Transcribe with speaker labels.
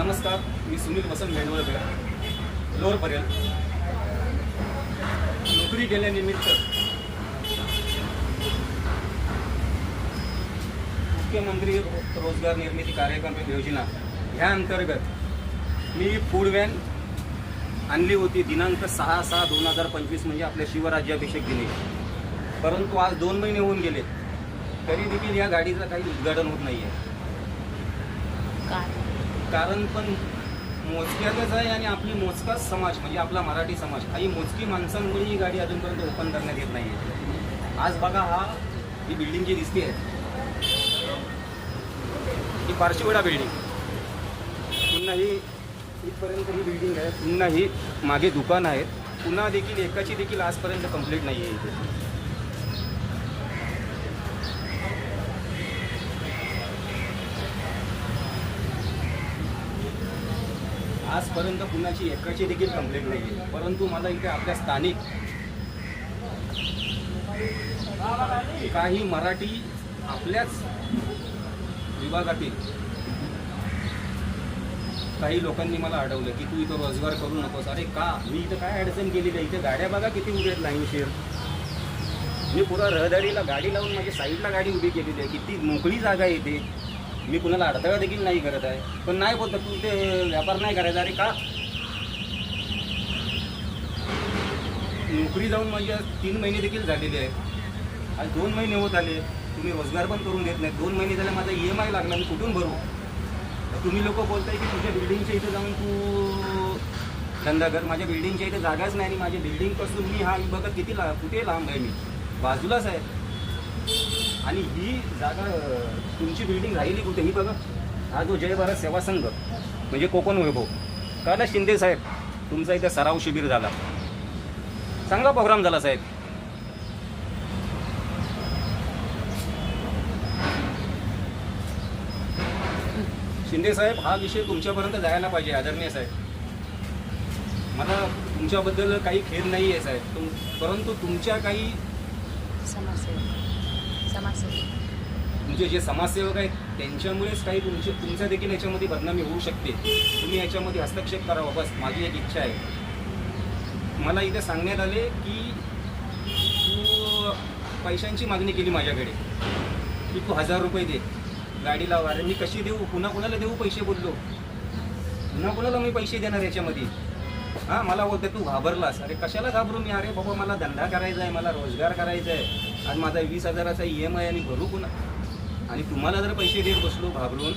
Speaker 1: नमस्कार मी सुनील वसंत मेंढवळकर लोअरपर्यंत. नोकरी गेल्यानिमित्त मुख्यमंत्री रो- रोजगार निर्मिती कार्यक्रम योजना ह्या अंतर्गत मी फूड व्हॅन आणली होती दिनांक सहा सहा दोन हजार पंचवीस म्हणजे आपल्या शिवराज्याभिषेक दिने. परंतु आज दोन महिने होऊन गेले. तरी देखील या गाडीचं काही उद्घाटन होत नाही आहे कारण पण मोजक्यातच आहे आणि आपली मोजकाच समाज म्हणजे आपला मराठी समाज काही मोजकी माणसांमुळे ही गाडी अजूनपर्यंत ओपन करण्यात येत नाही आहे आज बघा हा ही बिल्डिंग जी दिसते आहे ही पारशिवडा बिल्डिंग पुन्हा ही इथपर्यंत ही बिल्डिंग आहे पुन्हा ही मागे दुकान आहेत पुन्हा देखील एकाची देखील आजपर्यंत कंप्लीट नाही आहे इथे. आजपर्यंत कुणाची एकाची देखील कंप्लेंट नाही आहे परंतु मला इथे आपल्या स्थानिक काही मराठी आपल्याच विभागातील काही लोकांनी मला अडवलं की तू इथं रोजगार करू नकोस. अरे का? मी इथं काय अडचण केली आहे इथे गाड्या बघा किती उभे आहेत लाईनशीर. मी पुरा रहदारीला गाडी लावून माझ्या साईडला गाडी उभी केलेली आहे. किती मोकळी जागा आहे इथे. मी कुणाला अडथळा देखील नाही करत आहे. पण नाही बोलत तू ते व्यापार नाही करायचा अरे का? नोकरी जाऊन माझ्या तीन महिने देखील झालेले आहेत. आज दोन महिने होत आले. तुम्ही रोजगार पण करून देत नाही दोन महिने झाले माझा ई एम आय लागला मी कुठून भरू? तुम्ही लोक बोलताय की तुझ्या बिल्डिंगच्या इथे जाऊन तू धंदा कर. माझ्या बिल्डिंगच्या इथे जागाच नाही आणि माझ्या बिल्डिंगपासून मी हा e बघत किती ला कुठे लांब आहे मी? बाजूलाच आहे. आणि ही जागा तुमची बिल्डिंग राहिली कुठे? ही बघा. हा जो जय भारत सेवा संघ म्हणजे कोकण वैभव. का ना शिंदे साहेब? तुमचा इथे सराव शिबिर झाला. चांगला प्रोग्राम झाला साहेब. शिंदे साहेब हा विषय तुमच्यापर्यंत जायला पाहिजे आदरणीय साहेब. मला तुमच्याबद्दल काही खेद नाही आहे साहेब. तुम परंतु तुमच्या काही
Speaker 2: समस्या समाजसेवक.
Speaker 1: तुमचे जे समाजसेवक आहेत त्यांच्यामुळेच काही तुमचे तुमच्या देखील याच्यामध्ये बदनामी होऊ शकते. तुम्ही याच्यामध्ये हस्तक्षेप करावा बस माझी एक इच्छा आहे. मला इथे सांगण्यात आले की तू पैशांची मागणी केली माझ्याकडे. की तू हजार रुपये दे. गाडी लावा. अरे मी कशी देऊ? पुन्हा कुणाला देऊ पैसे बोललो? पुन्हा कुणाला मी पैसे देणार याच्यामध्ये? हां मला बोलते तू घाबरलास. अरे कशाला घाबरू मी? अरे बाबा मला धंदा करायचा आहे मला रोजगार करायचा आहे. आज माझा वीस हजाराचा ई एम आय आणि भरू पुन्हा आणि तुम्हाला जर पैसे देत बसलो घाबरून